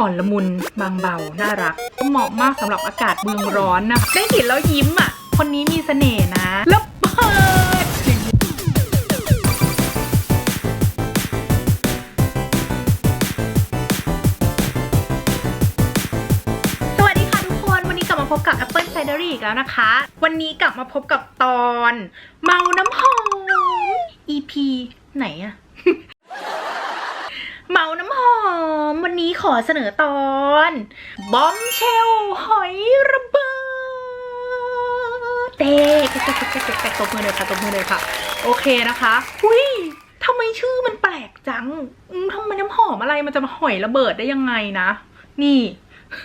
อ่อนละมุนบางเบา น่ารัก ก็เหมาะมากสำหรับอากาศเมืองร้อนนะ ได้กลิ่นแล้วยิ้มอะ คนนี้มีเสน่ห์นะ แล้วเปิดสวัสดีค่ะทุกคน วันนี้กลับมาพบกับ Apple Cider อีกแล้วนะคะ วันนี้กลับมาพบกับตอน เมาน้ำหอม EP ไหนอะ เมาน้ำหอม วั นี้ขอเสนอตอนบอมเชลหอยระเบิดเตะเตะเตะเตะตบมือเลยค่ะตบมือเลยค่ะ โอเคนะคะหุยทำไมชื่อมันแปลกจังทำไมน้ำหอมอะไรมันจะมาหอยระเบิดได้ยังไงนะ นี่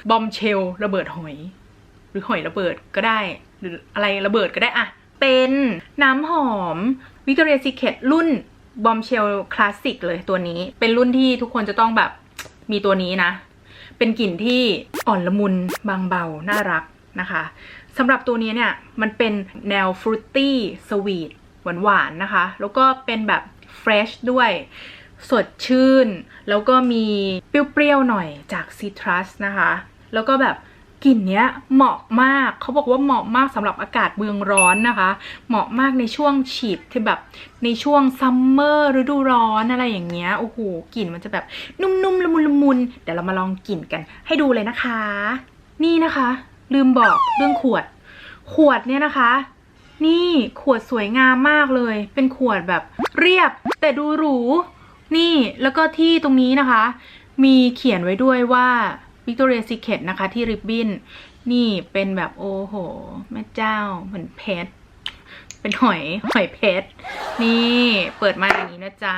บอมเชลระเบิดหอย หรือหอยระเบิดก็ได้ หรืออะไรระเบิดก็ได้อะเป็นน้ำหอม Victoria's Secret รุ่นบอมเชลคลาสสิกเลยตัวนี้ เป็นรุ่นที่ทุกคนจะต้องแบบ มีตัวนี้นะ เป็นกลิ่นที่อ่อนละมุนบางเบา น่ารักนะคะสำหรับตัวนี้เนี่ย มันเป็นแนวฟรุตตี้สวีทหวานๆนะคะ แล้วก็เป็นแบบเฟรชด้วย สดชื่น แล้วก็มีเปรี้ยวๆหน่อยจากซิตรัสนะคะ แล้วก็แบบ กลิ่นเนี้ยเหมาะมากเขาบอกว่าเหมาะมากสำหรับอากาศเมืองร้อนนะคะ เหมาะมากในช่วงฉีดที่แบบในช่วงซัมเมอร์ฤดูร้อนอะไรอย่างเงี้ยโอ้โหกลิ่นมันจะแบบนุ่มๆละมุนละมุนเดี๋ยวเรามาลองกลิ่นกันให้ดูเลยนะคะ นี่นะคะ ลืมบอกเรื่องขวด ขวดเนี่ยนะคะ นี่ขวดสวยงามมากเลย เป็นขวดแบบเรียบแต่ดูหรูนี่แล้วก็ที่ตรงนี้นะคะ มีเขียนไว้ด้วยว่า Victoria Secret นะคะที่ริบบิ้นนี่เป็นแบบโอ้โห แม่เจ้าเหมือนเพชรเป็นหอยหอยเพชรนี่เปิดมาอย่างนี้นะจ๊ะ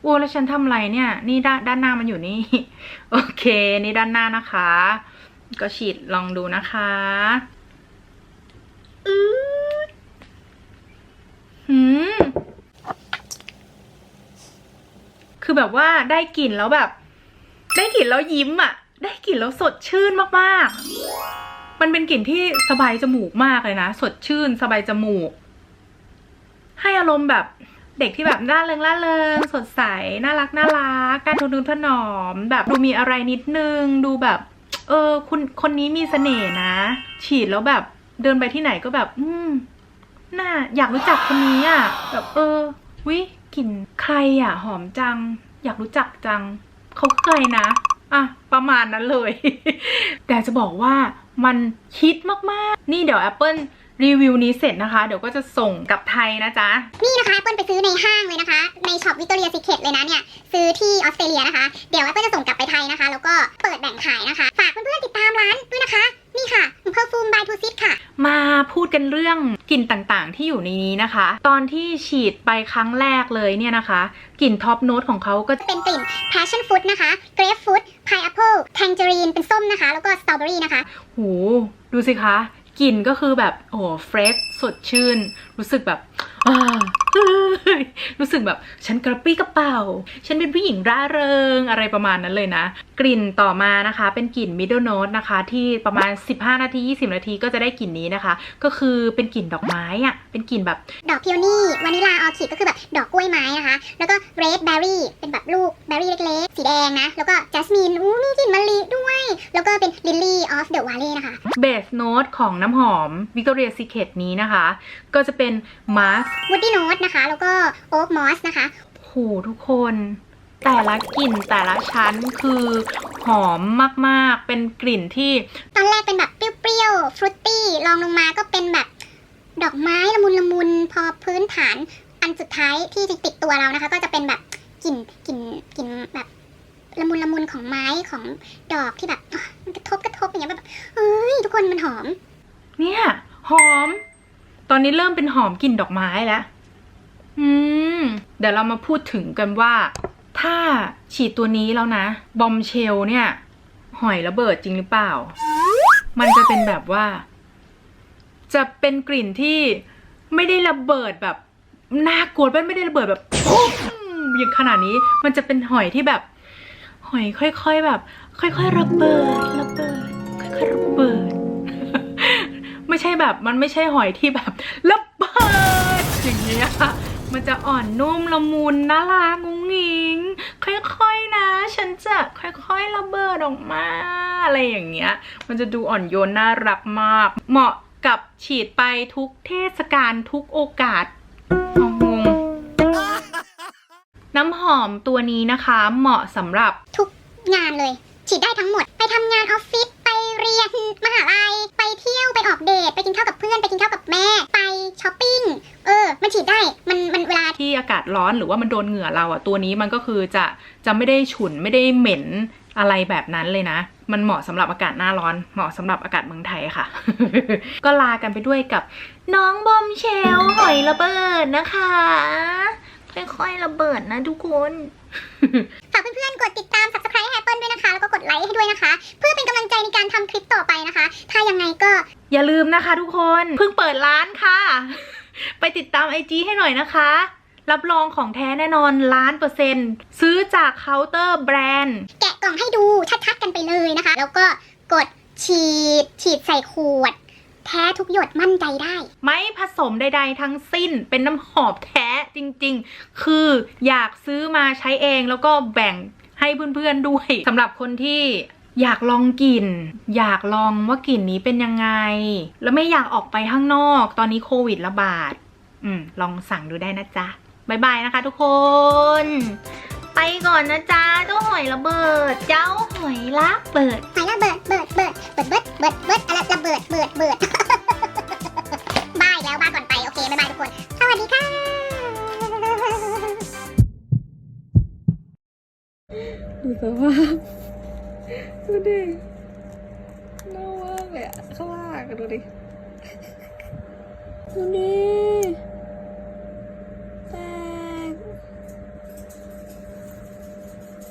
โอ้แล้วฉันทำอะไรเนี่ย นี่ด้านด้านหน้ามันอยู่นี่ โอเค นี่ด้านหน้านะคะ ก็ฉีดลองดูนะคะอืดหืมคือแบบว่าได้กลิ่นแล้วแบบ ได้กลิ่นแล้วยิ้มอะ ได้กลิ่นแล้วสดชื่นมากๆ มันเป็นกลิ่นที่สบายจมูกมากเลยนะ สดชื่น สบายจมูก ให้อารมณ์แบบเด็กที่แบบน่าเริงล่าเริงสดใส น่ารักน่ารัก การทุนถนอม แบบดูมีอะไรนิดนึง ดูแบบ เออคุณคนนี้มีเสน่ห์นะ ฉีดแล้วแบบเดินไปที่ไหนก็แบบ อืมน่าอยากรู้จักคนนี้อะ แบบเออวิกลิ่นใครอะ หอมจัง อยากรู้จักจัง เขาคือใครนะอะประมาณนั้นเลย แต่จะบอกว่ามันฮิตมากๆ นี่เดี๋ยว Apple รีวิวนี้เสร็จนะคะ เดี๋ยวก็จะส่งกลับไทยนะจ๊ะ นี่นะคะ Apple ไปซื้อในห้างเลยนะคะ ในช็อปวิกตอเรียซิเคตเลยนะเนี่ยางๆที่อยู่ในนี้นะคะ ตอนที่ฉีดไปครั้งแรกเลยเนี่ยนะคะ กลิ่นท็อปโน้ตของเขาก็เป็นกลิ่น Passion Fruit นะคะ Grapefruit Pineapple Tangerine เป็นส้มนะคะ แล้วก็ Strawberry นะคะ หูดูสิคะกลิ่นก็คือแบบโอ้เฟรชสดชื่น รู้สึกแบบอ่าเฮ้ยรู้สึกแบบฉันกระปรี้กระเป๋า ฉันเป็นผู้หญิงร่าเริงอะไรประมาณนั้นเลยนะ กลิ่นต่อมานะคะ เป็นกลิ่น middle note นะคะ ที่ประมาณ 15 นาที 20 นาทีก็จะได้กลิ่นนี้นะคะ ก็คือเป็นกลิ่นดอกไม้อะเป็นกลิ่นแบบ ดอกพิโอนี่วานิลาออคิดก็คือแบบดอกกล้วยไม้นะคะ แล้วก็ red berry เป็นแบบลูกเบอร์รี่เล็กๆสีแดงนะ แล้วก็จัสมินอู้มีกลิ่นมะลิด้วย แล้วก็เป็น lily of the valley นะคะเบสโน้ตของน้ำหอม Victoria Secret นี้นะคะ ก็จะเป็น mask woody note นะคะ แล้วก็ oak moss นะคะโหทุกคน แต่ละกลิ่นแต่ละชั้นคือหอมมากๆ เป็นกลิ่นที่ ตอนแรกเป็นแบบเปรี้ยวๆฟรุตตี้ลองลงมาก็เป็นแบบ ดอกไม้ละมุนละมุนพอพื้นฐาน อันสุดท้ายที่ติดตัวเรานะคะ ก็จะเป็นแบบกลิ่นกลิ่นกลิ่นแบบละมุนละมุนของไม้ของดอกที่แบบอะมันกระทบกระทบอย่างเงี้ยแบบเฮ้ยทุกคนมันหอม เนี่ย หอม ตอนนี้เริ่มเป็นหอมกลิ่นดอกไม้แล้ว อืม เดี๋ยวเรามาพูดถึงกันว่า ถ้าฉีดตัวนี้แล้วนะ บอมเชลเนี่ย หอยระเบิดจริงหรือเปล่า มันจะเป็นแบบว่า จะเป็นกลิ่นที่ไม่ได้ระเบิดแบบน่ากลัวไม่ได้ระเบิดแบบปุ๊บอย่างขนาดนี้มันจะเป็นหอยที่แบบ หอยค่อย ๆแบบ ค่อย ๆ ระเบิดระเบิดค่อยๆระเบิด ไม่ใช่แบบมันไม่ใช่หอยที่แบบระเบิดอย่างเงี้ย มันจะอ่อนนุ่มละมุนน่ารักงุ้งงิง ค่อยๆนะ ฉันจะค่อยๆระเบิดออกมา อะไรอย่างเงี้ย มันจะดูอ่อนโยนน่ารักมาก เหมาะกับฉีดไปทุกเทศกาลทุกโอกาสงงน้ำหอมตัวนี้นะคะ เหมาะสำหรับทุกงานเลย ฉีดได้ทั้งหมด ไปทำงานออฟฟิศ เรียนมหาลัยไปเที่ยวไปออกเดทไปกินข้าวกับเพื่อนไปกินข้าวกับแม่ ไปช้อปปิ้งเออ มันฉีดได้มันมันเวลาที่อากาศร้อนหรือว่ามันโดนเหงื่อเราอะตัวนี้มันก็คือจะจะไม่ได้ฉุนไม่ได้เหม็นอะไรแบบนั้นเลยนะ มันเหมาะสำหรับอากาศหน้าร้อน เหมาะสำหรับอากาศเมืองไทยค่ะ ก็ลากันไปด้วยกับน้องบอมเชลหอยระเบิดนะคะ ค่อยๆระเบิดนะทุกคน ฝากเพื่อนๆกดติดตาม subscribe แล้วก็กดไลค์ให้ด้วยนะคะ เพื่อเป็นกำลังใจในการทำคลิปต่อไปนะคะ ถ้ายังไงก็ อย่าลืมนะคะทุกคนเพิ่งเปิดร้านค่ะ ไปติดตามไอจีให้หน่อยนะคะ รับรองของแท้แน่นอนล้านเปอร์เซ็นต์ซื้อจากเคาน์เตอร์แบรนด์ แกะกล่องให้ดูชัดๆกันไปเลยนะคะ แล้วก็กดฉีด ฉีดใส่ขวด แท้ทุกหยดมั่นใจได้ ไม่ผสมใด ๆ ทั้งสิ้นเป็นน้ำหอมแท้จริงๆ คืออยากซื้อมาใช้เองแล้วก็แบ่ง ให้เพื่อนๆด้วยสำหรับคนที่อยากลองกลิ่น อยากลองว่ากลิ่นนี้เป็นยังไง แล้วไม่อยากออกไปข้างนอก ตอนนี้โควิดระบาด อืม ลองสั่งดูได้นะจ๊ะบายบายนะคะทุกคน ไปก่อนนะจ๊ะเจ้าหอยระเบิด เจ้าหอยละเบิดหอยระเบิดเบิดเบิดเบิดเบิดเบิดเบิดอะไรระเบิดเบิดเบิด ดูสภาดูดิน่ามากเลยอะข้างล่างดูดิดูดิแตก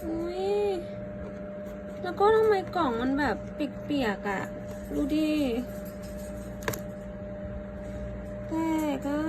อุ้ยแล้วก็ทำไมกล่องมันแบบเปียกๆอะดูดิแตกอะ